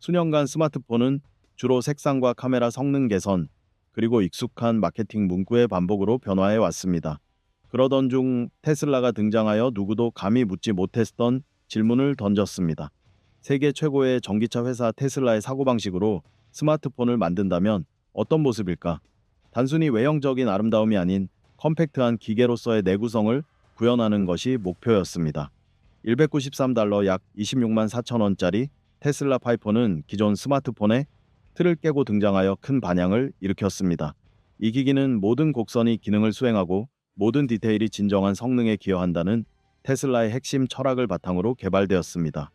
수년간 스마트폰은 주로 색상과 카메라 성능 개선, 그리고 익숙한 마케팅 문구의 반복으로 변화해 왔습니다. 그러던 중 테슬라가 등장하여 누구도 감히 묻지 못했던 질문을 던졌습니다. 세계 최고의 전기차 회사 테슬라의 사고방식으로 스마트폰을 만든다면 어떤 모습일까? 단순히 외형적인 아름다움이 아닌 컴팩트한 기계로서의 내구성을 구현하는 것이 목표였습니다. 193달러 약 26만 4천 원짜리 테슬라 파이퍼는 기존 스마트폰의 틀을 깨고 등장하여 큰 반향을 일으켰습니다. 이 기기는 모든 곡선이 기능을 수행하고 모든 디테일이 진정한 성능에 기여한다는 테슬라의 핵심 철학을 바탕으로 개발되었습니다.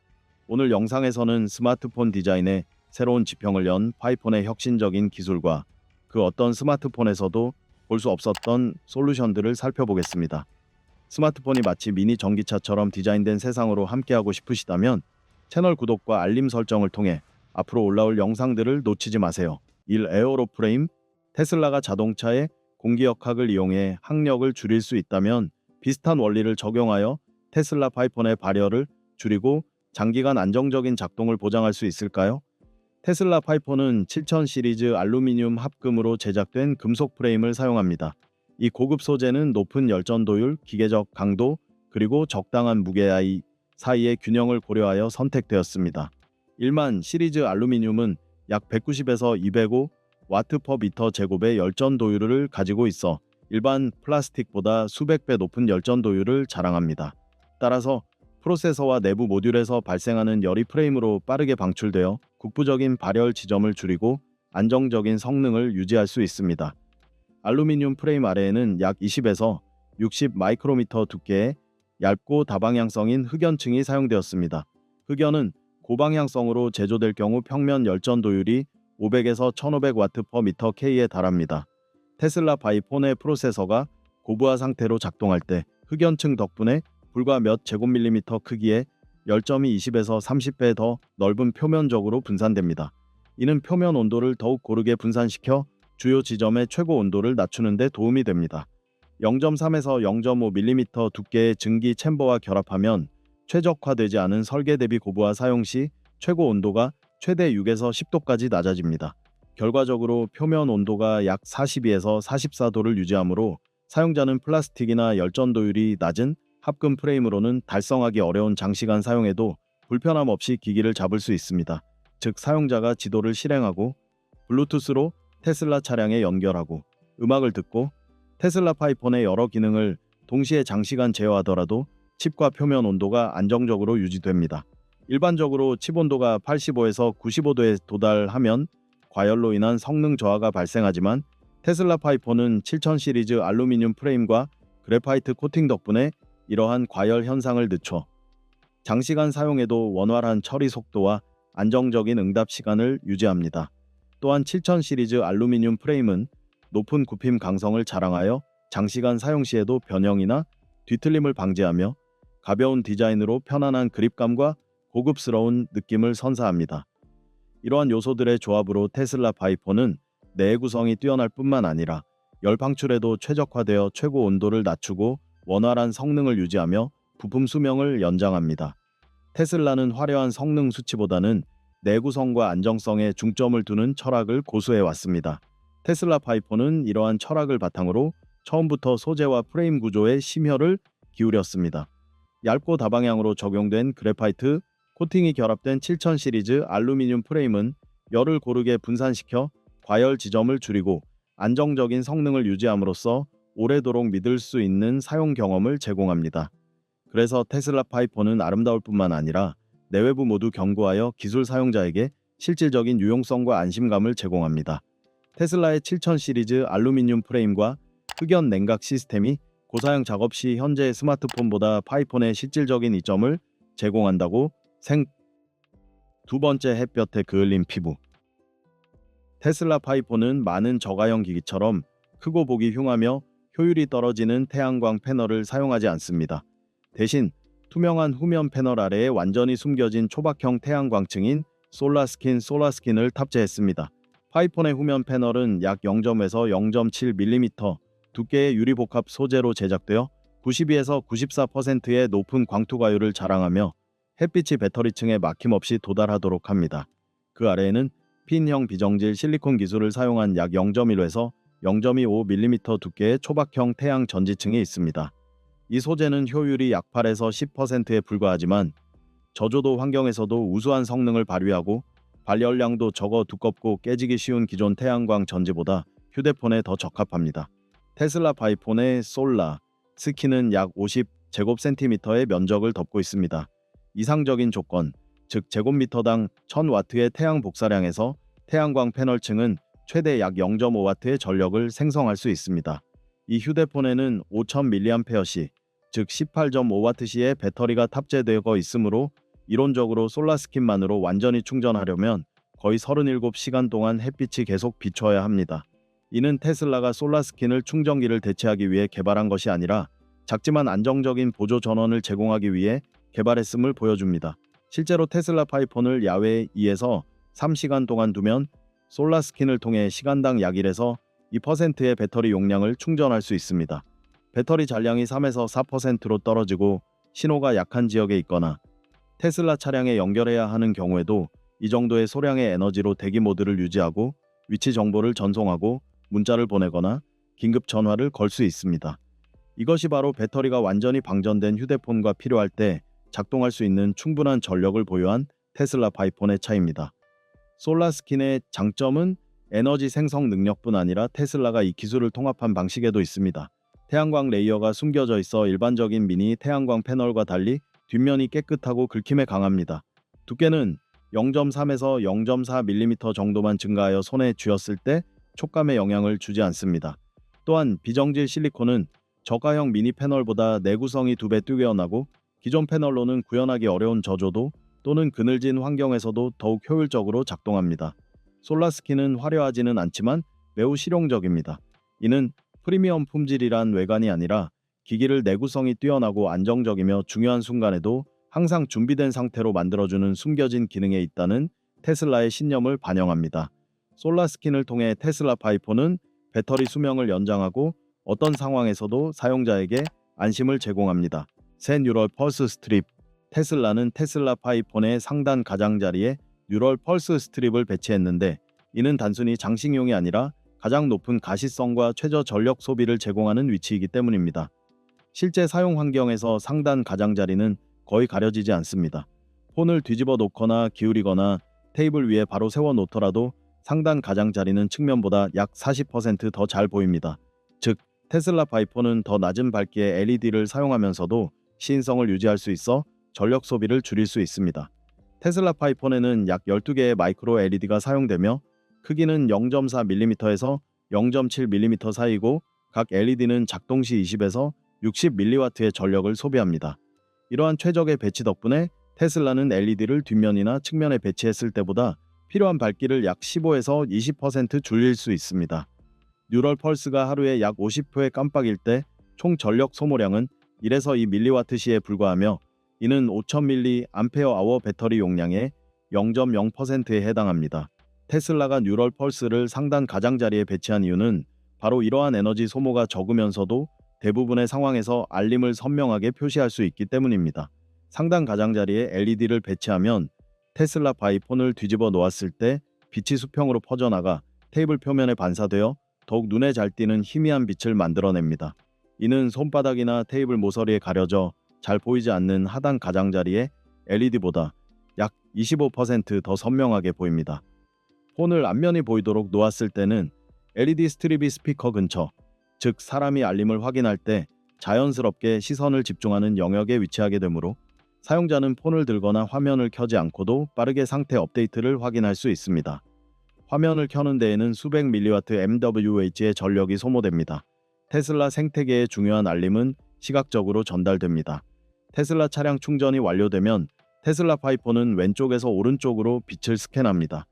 오늘 영상에서는 스마트폰 디자인에 새로운 지평을 연 파이폰의 혁신적인 기술과 그 어떤 스마트폰에서도 볼 수 없었던 솔루션들을 살펴보겠습니다. 스마트폰이 마치 미니 전기차처럼 디자인된 세상으로 함께하고 싶으시다면 채널 구독과 알림 설정을 통해 앞으로 올라올 영상들을 놓치지 마세요. 1. 에어로 프레임 테슬라가 자동차의 공기역학을 이용해 항력을 줄일 수 있다면 비슷한 원리를 적용하여 테슬라 파이폰의 발열을 줄이고 장기간 안정적인 작동을 보장할 수 있을까요? 테슬라 파이폰은 7000 시리즈 알루미늄 합금으로 제작된 금속 프레임을 사용합니다. 이 고급 소재는 높은 열전도율, 기계적 강도, 그리고 적당한 무게아이 사이의 균형을 고려하여 선택되었습니다. 1만 시리즈 알루미늄은 약 190에서 205 와트 퍼 미터 제곱의 열전 도율을 가지고 있어 일반 플라스틱보다 수백 배 높은 열전 도율을 자랑합니다. 따라서 프로세서와 내부 모듈에서 발생하는 열이 프레임으로 빠르게 방출되어 국부적인 발열 지점을 줄이고 안정적인 성능을 유지할 수 있습니다. 알루미늄 프레임 아래에는 약 20에서 60 마이크로미터 두께의 얇고 다방향성인 흑연층이 사용되었습니다. 흑연은 고방향성으로 제조될 경우 평면 열전 도율이 500에서 1500와트 퍼 미터 K에 달합니다. 테슬라 바이폰의 프로세서가 고부하 상태로 작동할 때 흑연층 덕분에 불과 몇 제곱밀리미터 크기의 열점이 20에서 30배 더 넓은 표면적으로 분산됩니다. 이는 표면 온도를 더욱 고르게 분산시켜 주요 지점의 최고 온도를 낮추는 데 도움이 됩니다. 0.3에서 0.5mm 두께의 증기 챔버와 결합하면 최적화되지 않은 설계 대비 고부하 사용 시 최고 온도가 최대 6에서 10도까지 낮아집니다. 결과적으로 표면 온도가 약 42에서 44도를 유지하므로 사용자는 플라스틱이나 열전도율이 낮은 합금 프레임으로는 달성하기 어려운 장시간 사용에도 불편함 없이 기기를 잡을 수 있습니다. 즉 사용자가 지도를 실행하고 블루투스로 테슬라 차량에 연결하고 음악을 듣고 테슬라 파이폰의 여러 기능을 동시에 장시간 제어하더라도 칩과 표면 온도가 안정적으로 유지됩니다. 일반적으로 칩 온도가 85에서 95도에 도달하면 과열로 인한 성능 저하가 발생하지만 테슬라 파이폰은 7000 시리즈 알루미늄 프레임과 그래파이트 코팅 덕분에 이러한 과열 현상을 늦춰 장시간 사용에도 원활한 처리 속도와 안정적인 응답 시간을 유지합니다. 또한 7000 시리즈 알루미늄 프레임은 높은 굽힘 강성을 자랑하여 장시간 사용 시에도 변형이나 뒤틀림을 방지하며 가벼운 디자인으로 편안한 그립감과 고급스러운 느낌을 선사합니다. 이러한 요소들의 조합으로 테슬라 바이퍼는 내구성이 뛰어날 뿐만 아니라 열 방출에도 최적화되어 최고 온도를 낮추고 원활한 성능을 유지하며 부품 수명을 연장합니다. 테슬라는 화려한 성능 수치보다는 내구성과 안정성에 중점을 두는 철학을 고수해 왔습니다. 테슬라 파이퍼는 이러한 철학을 바탕으로 처음부터 소재와 프레임 구조에 심혈을 기울였습니다. 얇고 다방향으로 적용된 그래파이트 코팅이 결합된 7000 시리즈 알루미늄 프레임은 열을 고르게 분산시켜 과열 지점을 줄이고 안정적인 성능을 유지함으로써 오래도록 믿을 수 있는 사용 경험을 제공합니다. 그래서 테슬라 파이퍼는 아름다울 뿐만 아니라 내외부 모두 견고하여 기술 사용자에게 실질적인 유용성과 안심감을 제공합니다. 테슬라의 7000 시리즈 알루미늄 프레임과 흑연 냉각 시스템이 고사양 작업 시 현재 스마트폰보다 파이폰의 실질적인 이점을 제공한다고 생... 두 번째 햇볕에 그을린 피부 테슬라 파이폰은 많은 저가형 기기처럼 크고 보기 흉하며 효율이 떨어지는 태양광 패널을 사용하지 않습니다. 대신 투명한 후면 패널 아래에 완전히 숨겨진 초박형 태양광층인 솔라스킨 솔라스킨을 탑재했습니다. 파이폰의 후면 패널은 약 0점에서 0.7mm 두께의 유리복합 소재로 제작되어 92에서 94%의 높은 광투 가율을 자랑하며 햇빛이 배터리층에 막힘없이 도달하도록 합니다. 그 아래에는 핀형 비정질 실리콘 기술을 사용한 약 0.1에서 0.25mm 두께의 초박형 태양 전지층이 있습니다. 이 소재는 효율이 약 8에서 10%에 불과하지만 저조도 환경에서도 우수한 성능을 발휘하고 발열량도 적어 두껍고 깨지기 쉬운 기존 태양광 전지보다 휴대폰에 더 적합합니다. 테슬라 바이폰의 솔라 스키는 약 50제곱센티미터의 면적을 덮고 있습니다. 이상적인 조건, 즉 제곱미터당 1000와트의 태양 복사량에서 태양광 패널층은 최대 약 0.5와트의 전력을 생성할 수 있습니다. 이 휴대폰에는 5000mAh, 즉 18.5W시의 배터리가 탑재되어 있으므로 이론적으로 솔라스킨만으로 완전히 충전하려면 거의 37시간 동안 햇빛이 계속 비춰야 합니다. 이는 테슬라가 솔라스킨을 충전기를 대체하기 위해 개발한 것이 아니라 작지만 안정적인 보조 전원을 제공하기 위해 개발했음을 보여줍니다. 실제로 테슬라 파이폰을 야외에 2에서 3시간 동안 두면 솔라스킨을 통해 시간당 약 1에서 2%의 배터리 용량을 충전할 수 있습니다. 배터리 잔량이 3에서 4%로 떨어지고 신호가 약한 지역에 있거나 테슬라 차량에 연결해야 하는 경우에도 이 정도의 소량의 에너지로 대기 모드를 유지하고 위치 정보를 전송하고 문자를 보내거나 긴급 전화를 걸 수 있습니다. 이것이 바로 배터리가 완전히 방전된 휴대폰과 필요할 때 작동할 수 있는 충분한 전력을 보유한 테슬라 바이폰의 차이입니다. 솔라스킨의 장점은 에너지 생성 능력뿐 아니라 테슬라가 이 기술을 통합한 방식에도 있습니다. 태양광 레이어가 숨겨져 있어 일반적인 미니 태양광 패널과 달리 뒷면이 깨끗하고 긁힘에 강합니다. 두께는 0.3에서 0.4mm 정도만 증가하여 손에 쥐었을 때 촉감에 영향을 주지 않습니다. 또한 비정질 실리콘은 저가형 미니 패널보다 내구성이 두 배 뛰어나고 기존 패널로는 구현하기 어려운 저조도 또는 그늘진 환경에서도 더욱 효율적으로 작동합니다. 솔라스킨은 화려하지는 않지만 매우 실용적입니다. 이는 프리미엄 품질이란 외관이 아니라 기기를 내구성이 뛰어나고 안정적이며 중요한 순간에도 항상 준비된 상태로 만들어주는 숨겨진 기능에 있다는 테슬라의 신념을 반영합니다. 솔라스킨을 통해 테슬라 파이폰은 배터리 수명을 연장하고 어떤 상황에서도 사용자에게 안심을 제공합니다. 새 뉴럴 펄스 스트립 테슬라는 테슬라 파이폰의 상단 가장자리에 뉴럴 펄스 스트립을 배치했는데 이는 단순히 장식용이 아니라 가장 높은 가시성과 최저 전력 소비를 제공하는 위치이기 때문입니다. 실제 사용 환경에서 상단 가장자리는 거의 가려지지 않습니다. 폰을 뒤집어 놓거나 기울이거나 테이블 위에 바로 세워 놓더라도 상단 가장자리는 측면보다 약 40%더 잘 보입니다. 즉, 테슬라 바이폰은 더 낮은 밝기의 LED를 사용하면서도 시인성을 유지할 수 있어 전력 소비를 줄일 수 있습니다. 테슬라 파이폰에는 약 12개의 마이크로 LED가 사용되며 크기는 0.4mm에서 0.7mm 사이고 각 LED는 작동 시 20에서 60mW의 전력을 소비합니다. 이러한 최적의 배치 덕분에 테슬라는 LED를 뒷면이나 측면에 배치했을 때보다 필요한 밝기를 약 15에서 20% 줄일 수 있습니다. 뉴럴 펄스가 하루에 약 50표의 깜빡일 때 총 전력 소모량은 1에서 2mW시에 불과하며 이는 5000mAh 배터리 용량의 0.0%에 해당합니다. 테슬라가 뉴럴 펄스를 상단 가장자리에 배치한 이유는 바로 이러한 에너지 소모가 적으면서도 대부분의 상황에서 알림을 선명하게 표시할 수 있기 때문입니다. 상단 가장자리에 LED를 배치하면 테슬라 바이폰을 뒤집어 놓았을 때 빛이 수평으로 퍼져나가 테이블 표면에 반사되어 더욱 눈에 잘 띄는 희미한 빛을 만들어냅니다. 이는 손바닥이나 테이블 모서리에 가려져 잘 보이지 않는 하단 가장자리에 LED보다 약 25%더 선명하게 보입니다. 폰을 앞면이 보이도록 놓았을 때는 LED 스트립이 스피커 근처, 즉 사람이 알림을 확인할 때 자연스럽게 시선을 집중하는 영역에 위치하게 되므로 사용자는 폰을 들거나 화면을 켜지 않고도 빠르게 상태 업데이트를 확인할 수 있습니다. 화면을 켜는 데에는 수백 밀리와트 MWH의 전력이 소모됩니다. 테슬라 생태계의 중요한 알림은 시각적으로 전달됩니다. 테슬라 차량 충전이 완료되면 테슬라 파이폰은 왼쪽에서 오른쪽으로 빛을 스캔합니다.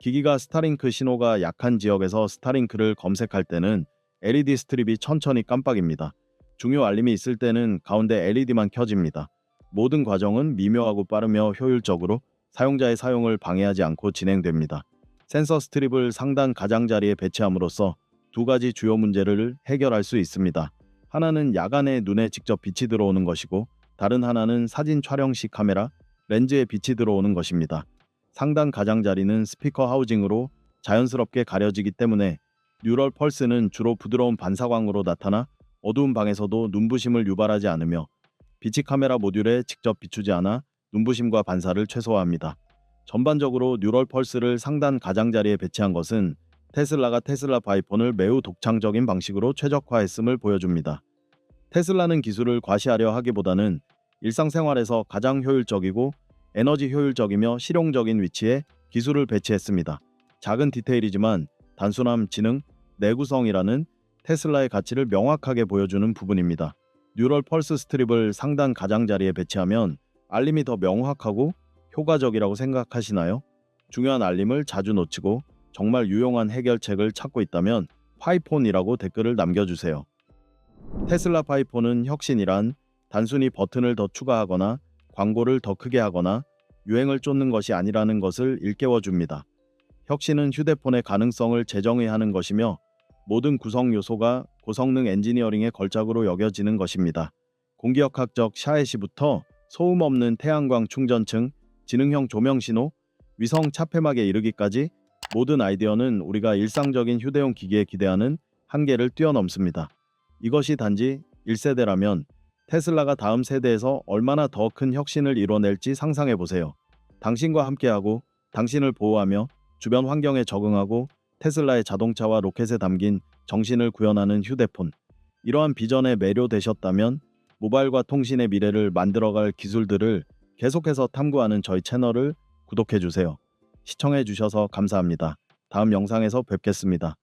기기가 스타링크 신호가 약한 지역에서 스타링크를 검색할 때는 LED 스트립이 천천히 깜빡입니다. 중요 알림이 있을 때는 가운데 LED만 켜집니다. 모든 과정은 미묘하고 빠르며 효율적으로 사용자의 사용을 방해하지 않고 진행됩니다. 센서 스트립을 상단 가장자리에 배치함으로써 두 가지 주요 문제를 해결할 수 있습니다. 하나는 야간에 눈에 직접 빛이 들어오는 것이고 다른 하나는 사진 촬영 시 카메라, 렌즈에 빛이 들어오는 것입니다. 상단 가장자리는 스피커 하우징으로 자연스럽게 가려지기 때문에 뉴럴 펄스는 주로 부드러운 반사광으로 나타나 어두운 방에서도 눈부심을 유발하지 않으며 빛이 카메라 모듈에 직접 비추지 않아 눈부심과 반사를 최소화합니다. 전반적으로 뉴럴 펄스를 상단 가장자리에 배치한 것은 테슬라가 테슬라 바이폰을 매우 독창적인 방식으로 최적화했음을 보여줍니다. 테슬라는 기술을 과시하려 하기보다는 일상생활에서 가장 효율적이고 에너지 효율적이며 실용적인 위치에 기술을 배치했습니다. 작은 디테일이지만 단순함, 지능, 내구성이라는 테슬라의 가치를 명확하게 보여주는 부분입니다. 뉴럴 펄스 스트립을 상단 가장자리에 배치하면 알림이 더 명확하고 효과적이라고 생각하시나요? 중요한 알림을 자주 놓치고 정말 유용한 해결책을 찾고 있다면 파이폰이라고 댓글을 남겨주세요. 테슬라 파이폰은 혁신이란 단순히 버튼을 더 추가하거나 광고를 더 크게 하거나 유행을 쫓는 것이 아니라는 것을 일깨워 줍니다. 혁신은 휴대폰의 가능성을 재정의하는 것이며 모든 구성 요소가 고성능 엔지니어링의 걸작으로 여겨지는 것입니다. 공기역학적 샤에시부터 소음 없는 태양광 충전층, 지능형 조명 신호, 위성 차폐막에 이르기까지 모든 아이디어는 우리가 일상적인 휴대용 기기에 기대하는 한계를 뛰어넘습니다. 이것이 단지 1세대라면 테슬라가 다음 세대에서 얼마나 더 큰 혁신을 이뤄낼지 상상해 보세요. 당신과 함께하고 당신을 보호하며 주변 환경에 적응하고 테슬라의 자동차와 로켓에 담긴 정신을 구현하는 휴대폰. 이러한 비전에 매료되셨다면 모바일과 통신의 미래를 만들어갈 기술들을 계속해서 탐구하는 저희 채널을 구독해 주세요. 시청해 주셔서 감사합니다. 다음 영상에서 뵙겠습니다.